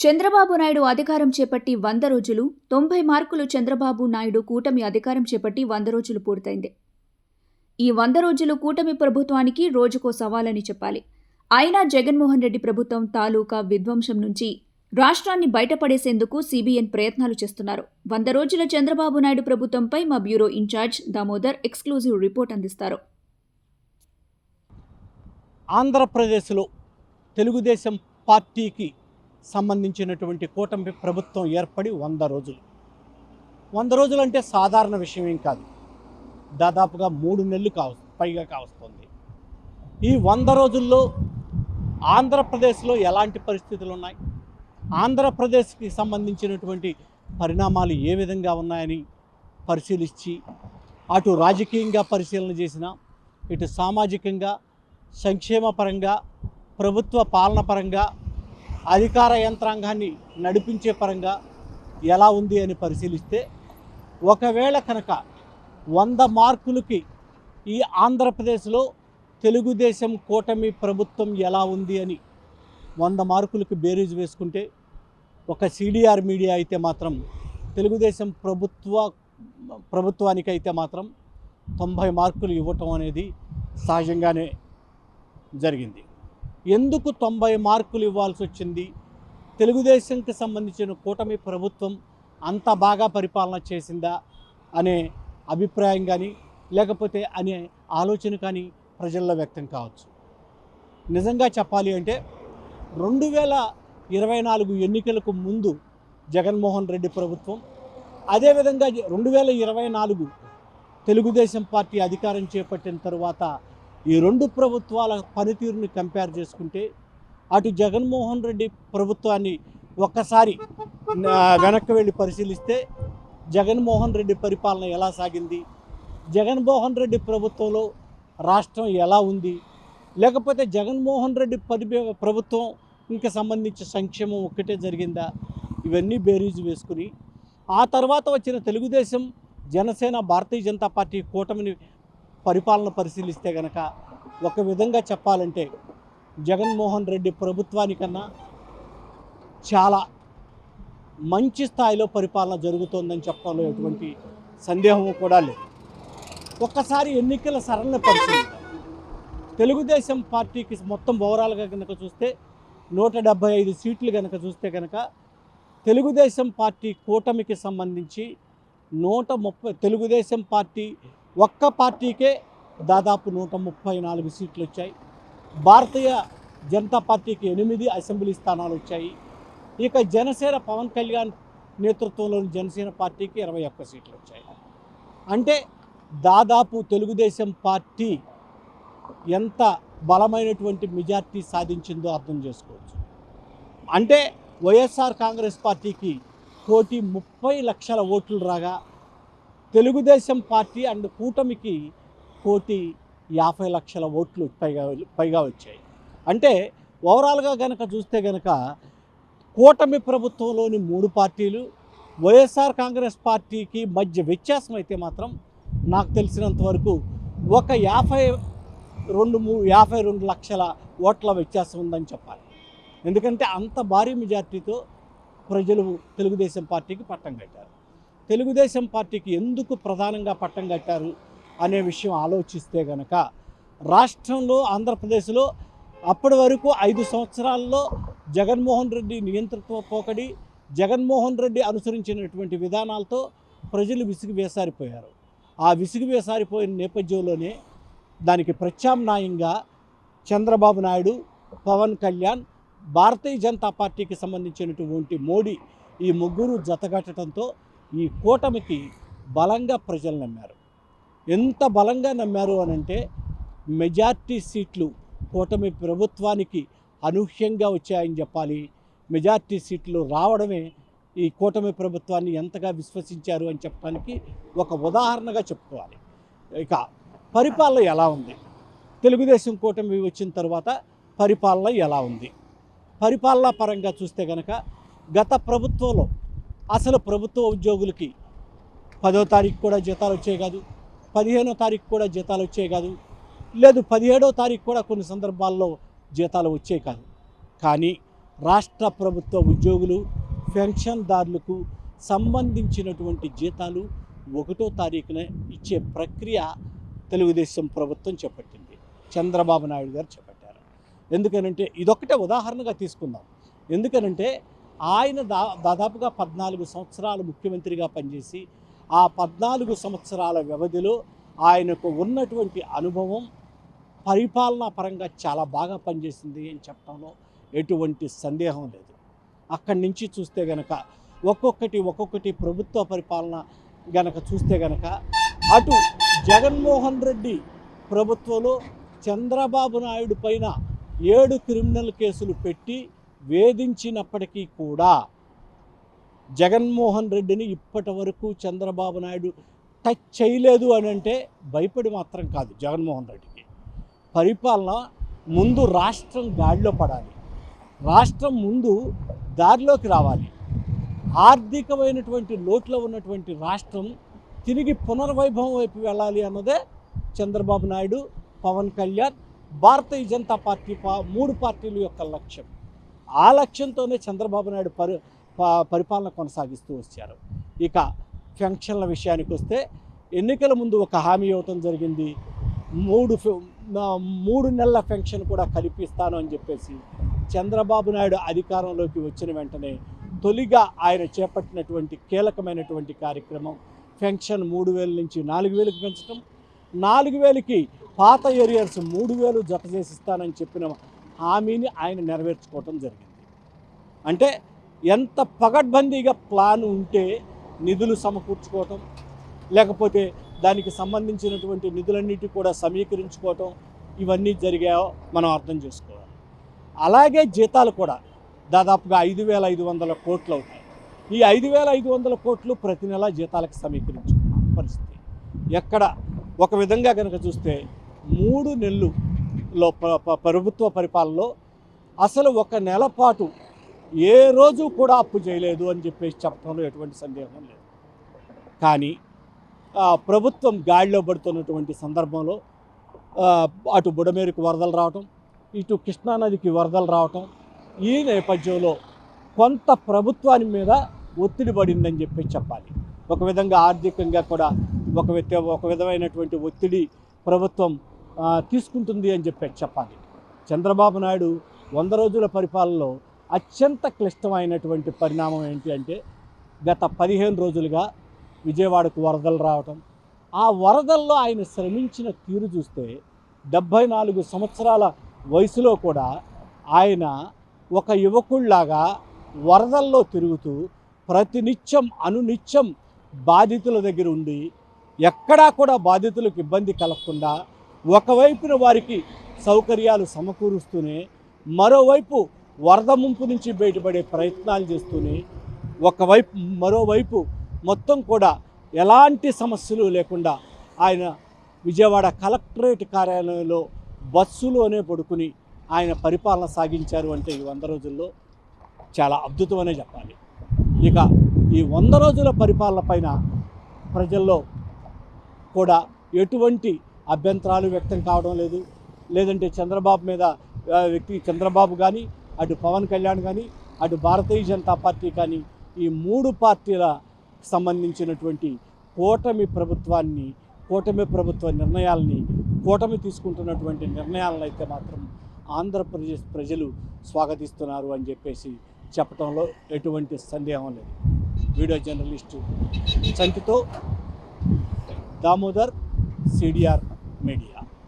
చంద్రబాబు నాయుడు అధికారం చేపట్టి వంద రోజులు తొంభై మార్కులు చంద్రబాబు నాయుడు కూటమి అధికారం చేపట్టి వంద రోజులు పూర్తయింది. ఈ వంద రోజులు కూటమి ప్రభుత్వానికి రోజుకో సవాలని చెప్పాలి. అయినా జగన్మోహన్ రెడ్డి ప్రభుత్వం తాలూకా విధ్వంసం నుంచి రాష్ట్రాన్ని బయటపడేసేందుకు సిబిఎన్ ప్రయత్నాలు చేస్తున్నారు. వంద రోజుల చంద్రబాబు నాయుడు ప్రభుత్వంపై మా bureau incharge Damodar exclusive report అందిస్తారు. ఆంధ్రప్రదేశ్లో తెలుగుదేశం పార్టీకి సంబంధించినటువంటి కూటమి ప్రభుత్వం ఏర్పడి వంద రోజులు. వంద రోజులు అంటే సాధారణ విషయం ఏం కాదు. దాదాపుగా మూడు నెలలు కావ పైగా కావస్తుంది. ఈ వంద రోజుల్లో ఆంధ్రప్రదేశ్లో ఎలాంటి పరిస్థితులు ఉన్నాయి? ఆంధ్రప్రదేశ్కి సంబంధించినటువంటి పరిణామాలు ఏ విధంగా ఉన్నాయని పరిశీలించి అటు రాజకీయంగా పరిశీలన చేసిన ఇటు సామాజికంగా సంక్షేమ పరంగా ప్రభుత్వ పాలన పరంగా అధికార యంత్రాంగాన్ని నడిపించే పరంగా ఎలా ఉంది అని పరిశీలిస్తే ఒకవేళ కనుక వంద మార్కులకి ఈ ఆంధ్రప్రదేశ్లో తెలుగుదేశం కూటమి ప్రభుత్వం ఎలా ఉంది అని వంద మార్కులకి బేరీజు వేసుకుంటే ఒక సిడిఆర్ మీడియా అయితే మాత్రం తెలుగుదేశం ప్రభుత్వ ప్రభుత్వానికి అయితే మాత్రం తొంభై మార్కులు ఇవ్వటం అనేది సహజంగానే జరిగింది. ఎందుకు తొంభై మార్కులు ఇవ్వాల్సి వచ్చింది? తెలుగుదేశంకి సంబంధించిన కూటమి ప్రభుత్వం అంత బాగా పరిపాలన చేసిందా? అనే అభిప్రాయం కానీ లేకపోతే అనే ఆలోచన కానీ ప్రజల్లో వ్యక్తం కావచ్చు. నిజంగా చెప్పాలి అంటే రెండు వేల ఇరవై నాలుగు ఎన్నికలకు ముందు జగన్మోహన్ రెడ్డి ప్రభుత్వం అదేవిధంగా రెండు వేల ఇరవై నాలుగు తెలుగుదేశం పార్టీ అధికారం చేపట్టిన తరువాత ఈ రెండు ప్రభుత్వాల పనితీరుని కంపేర్ చేసుకుంటే అటు జగన్మోహన్ రెడ్డి ప్రభుత్వాన్ని ఒక్కసారి వెనక్కి వెళ్ళి పరిశీలిస్తే జగన్మోహన్ రెడ్డి పరిపాలన ఎలా సాగింది? జగన్మోహన్ రెడ్డి ప్రభుత్వంలో రాష్ట్రం ఎలా ఉంది? లేకపోతే జగన్మోహన్ రెడ్డి పరి ప్రభుత్వం ఇంకా సంబంధించి సంక్షేమం ఒక్కటే జరిగిందా? ఇవన్నీ బేరీజు వేసుకుని ఆ తర్వాత వచ్చిన తెలుగుదేశం జనసేన భారతీయ జనతా పార్టీ కూటమిని పరిపాలన పరిశీలిస్తే గనక ఒక విధంగా చెప్పాలంటే జగన్మోహన్ రెడ్డి ప్రభుత్వానికన్నా చాలా మంచి స్థాయిలో పరిపాలన జరుగుతోందని చెప్పడంలో ఎటువంటి సందేహము కూడా లేదు. ఒక్కసారి ఎన్నికల సరళ పరిశీలిద్దాం. తెలుగుదేశం పార్టీకి మొత్తం ఓవరాల్గా కనుక చూస్తే నూట డెబ్భై ఐదు సీట్లు కనుక చూస్తే కనుక తెలుగుదేశం పార్టీ కూటమికి సంబంధించి నూట ముప్పై తెలుగుదేశం పార్టీ ఒక్క పార్టీకే దాదాపు నూట ముప్పై నాలుగు సీట్లు వచ్చాయి. భారతీయ జనతా పార్టీకి ఎనిమిది అసెంబ్లీ స్థానాలు వచ్చాయి. ఇక జనసేన పవన్ కళ్యాణ్ నేతృత్వంలోని జనసేన పార్టీకి ఇరవై ఒక్క సీట్లు వచ్చాయి. అంటే దాదాపు తెలుగుదేశం పార్టీ ఎంత బలమైనటువంటి మెజార్టీ సాధించిందో అర్థం చేసుకోవచ్చు. అంటే వైఎస్ఆర్ కాంగ్రెస్ పార్టీకి కోటి ముప్పై లక్షల ఓట్లు రాగా తెలుగుదేశం పార్టీ అండ్ కూటమికి కోటి యాభై లక్షల ఓట్లు పైగా పైగా వచ్చాయి. అంటే ఓవరాల్గా గనక చూస్తే గనక కూటమి ప్రభుత్వంలోని మూడు పార్టీలు వైఎస్ఆర్ కాంగ్రెస్ పార్టీకి మధ్య వ్యత్యాసం అయితే మాత్రం నాకు తెలిసినంత వరకు ఒక యాభై రెండు మూ యాభై రెండు లక్షల ఓట్ల వ్యత్యాసం ఉందని చెప్పాలి. ఎందుకంటే అంత భారీ మెజార్టీతో ప్రజలు తెలుగుదేశం పార్టీకి పట్టం కట్టారు. తెలుగుదేశం పార్టీకి ఎందుకు ప్రధానంగా పట్టం కట్టారు అనే విషయం ఆలోచిస్తే గనక రాష్ట్రంలో ఆంధ్రప్రదేశ్లో అప్పటి వరకు ఐదు సంవత్సరాల్లో జగన్మోహన్ రెడ్డి నియంతృత్వ పోకడి జగన్మోహన్ రెడ్డి అనుసరించినటువంటి విధానాలతో ప్రజలు విసిగి వేసారిపోయారు ఆ విసుగు వేసారిపోయిన నేపథ్యంలోనే దానికి ప్రత్యామ్నాయంగా చంద్రబాబు నాయుడు పవన్ కళ్యాణ్ భారతీయ జనతా పార్టీకి సంబంధించినటువంటి మోడీ ఈ ముగ్గురు జతగట్టడంతో ఈ కూటమికి బలంగా ప్రజలు నమ్మారు. ఎంత బలంగా నమ్మారు అని అంటే మెజార్టీ సీట్లు కూటమి ప్రభుత్వానికి అనూహ్యంగా వచ్చాయని చెప్పాలి. మెజార్టీ సీట్లు రావడమే ఈ కూటమి ప్రభుత్వాన్ని ఎంతగా విశ్వసించారు అని చెప్పడానికి ఒక ఉదాహరణగా చెప్పుకోవాలి. ఇక పరిపాలన ఎలా ఉంది? తెలుగుదేశం కూటమి వచ్చిన తర్వాత పరిపాలన ఎలా ఉంది? పరిపాలన పరంగా చూస్తే కనుక గత ప్రభుత్వంలో అసలు ప్రభుత్వ ఉద్యోగులకి పదో తారీఖు కూడా జీతాలు వచ్చాయి కాదు పదిహేనో తారీఖు కూడా జీతాలు వచ్చాయి కాదు లేదు పదిహేడో తారీఖు కూడా కొన్ని సందర్భాల్లో జీతాలు వచ్చాయి కాదు. కానీ రాష్ట్ర ప్రభుత్వ ఉద్యోగులు పెన్షన్దారులకు సంబంధించినటువంటి జీతాలు ఒకటో తారీఖున ఇచ్చే ప్రక్రియ తెలుగుదేశం ప్రభుత్వం చేపట్టింది. చంద్రబాబు నాయుడు గారు చేపట్టారు. ఎందుకనంటే ఇదొక్కటే ఉదాహరణగా తీసుకుందాం. ఎందుకనంటే ఆయన దా దాదాపుగా పద్నాలుగు సంవత్సరాలు ముఖ్యమంత్రిగా పనిచేసి ఆ పద్నాలుగు సంవత్సరాల వ్యవధిలో ఆయనకు ఉన్నటువంటి అనుభవం పరిపాలనా పరంగా చాలా బాగా పనిచేసింది అని చెప్పడంలో ఎటువంటి సందేహం లేదు. అక్కడి నుంచి చూస్తే గనక ఒక్కొక్కటి ఒక్కొక్కటి ప్రభుత్వ పరిపాలన గనక చూస్తే గనక అటు జగన్మోహన్ రెడ్డి ప్రభుత్వంలో చంద్రబాబు నాయుడు పైన ఏడు క్రిమినల్ కేసులు పెట్టి వేధించినప్పటికీ కూడా జగన్మోహన్ రెడ్డిని ఇప్పటి వరకు చంద్రబాబు నాయుడు టచ్ చేయలేదు అని అంటే భయపడి మాత్రం కాదు జగన్మోహన్ రెడ్డికి. పరిపాలన ముందు రాష్ట్రం గాడిలో పడాలి. రాష్ట్రం ముందు దారిలోకి రావాలి. ఆర్థికమైనటువంటి లోట్లో ఉన్నటువంటి రాష్ట్రం తిరిగి పునర్వైభవం వైపు వెళ్ళాలి అన్నదే చంద్రబాబు నాయుడు పవన్ కళ్యాణ్ భారతీయ జనతా పార్టీ మూడు పార్టీల యొక్క లక్ష్యం. ఆ లక్ష్యంతోనే చంద్రబాబు నాయుడు పరి ప- పరిపాలన కొనసాగిస్తూ వచ్చారు. ఇక పెన్షన్ల విషయానికి వస్తే ఎన్నికల ముందు ఒక హామీ ఇవ్వటం జరిగింది. మూడు మూడు నెలల పెన్షన్ కూడా కల్పిస్తాను అని చెప్పేసి చంద్రబాబు నాయుడు అధికారంలోకి వచ్చిన వెంటనే తొలిగా ఆయన చేపట్టినటువంటి కీలకమైనటువంటి కార్యక్రమం పెన్షన్ మూడు వేల నుంచి నాలుగు వేలకు పెంచడం నాలుగు వేలకి పాత ఏరియర్స్ మూడు వేలు జత చేసిస్తానని చెప్పిన హామీని ఆయన నెరవేర్చుకోవటం జరిగింది. అంటే ఎంత పగడ్బందీగా ప్లాన్ ఉంటే నిధులు సమకూర్చుకోవటం లేకపోతే దానికి సంబంధించినటువంటి నిధులన్నిటి కూడా సమీకరించుకోవటం ఇవన్నీ జరిగాయో మనం అర్థం చేసుకోవాలి. అలాగే జీతాలు కూడా దాదాపుగా ఐదు వేల ఐదు వందల కోట్లు అవుతాయి. ఈ ఐదు వేల ఐదు వందల కోట్లు ప్రతి నెల జీతాలకు సమీకరించుకున్న పరిస్థితి. ఎక్కడ? ఒక విధంగా కనుక చూస్తే మూడు నెలలు లో ప్రభుత్వ పరిపాలనలో అసలు ఒక నెల పాటు ఏ రోజు కూడా అప్పు చేయలేదు అని చెప్పేసి చెప్పడంలో ఎటువంటి సందేహం లేదు. కానీ ప్రభుత్వం గాడిలో పడుతున్నటువంటి సందర్భంలో అటు బుడమేరుకు వరదలు రావటం ఇటు కృష్ణానదికి వరదలు రావటం ఈ నేపథ్యంలో కొంత ప్రభుత్వాన్ని మీద ఒత్తిడి పడిందని చెప్పి చెప్పాలి. ఒక విధంగా ఆర్థికంగా కూడా ఒక ఒక విధమైనటువంటి ఒత్తిడి ప్రభుత్వం తీసుకుంటుంది అని చెప్పి చెప్పాలి. చంద్రబాబు నాయుడు వంద రోజుల పరిపాలనలో అత్యంత క్లిష్టమైనటువంటి పరిణామం ఏంటి అంటే గత పదిహేను రోజులుగా విజయవాడకు వరదలు రావటం. ఆ వరదల్లో ఆయన శ్రమించిన తీరు చూస్తే డెబ్భై నాలుగు సంవత్సరాల వయసులో కూడా ఆయన ఒక యువకుళ్ళాగా వరదల్లో తిరుగుతూ ప్రతినిత్యం అనునిత్యం బాధితుల దగ్గర ఉండి ఎక్కడా కూడా బాధితులకు ఇబ్బంది కలగకుండా ఒకవైపున వారికి సౌకర్యాలు సమకూరుస్తూనే మరోవైపు వరద ముంపు నుంచి బయటపడే ప్రయత్నాలు చేస్తూనే ఒకవైపు మరోవైపు మొత్తం కూడా ఎలాంటి సమస్యలు లేకుండా ఆయన విజయవాడ కలెక్టరేట్ కార్యాలయంలో బస్సులోనే పడుకుని ఆయన పరిపాలన సాగించారు అంటే ఈ వంద రోజుల్లో చాలా అద్భుతమనే చెప్పాలి. ఇక ఈ వంద రోజుల పరిపాలన పైన ప్రజల్లో కూడా ఎటువంటి అభ్యంతరాలు వ్యక్తం కావడం లేదు. లేదంటే చంద్రబాబు మీద వ్యక్తి చంద్రబాబు కానీ అటు పవన్ కళ్యాణ్ కానీ అటు భారతీయ జనతా పార్టీ కానీ ఈ మూడు పార్టీల సంబంధించినటువంటి కూటమి ప్రభుత్వాన్ని కూటమి ప్రభుత్వ నిర్ణయాల్ని కూటమి తీసుకుంటున్నటువంటి నిర్ణయాలను అయితే మాత్రం ఆంధ్రప్రదేశ్ ప్రజలు స్వాగతిస్తున్నారు అని చెప్పేసి చెప్పడంలో ఎటువంటి సందేహం లేదు. వీడియో జర్నలిస్టు చంటితో దామోదర్ సిడిఆర్. మీడియా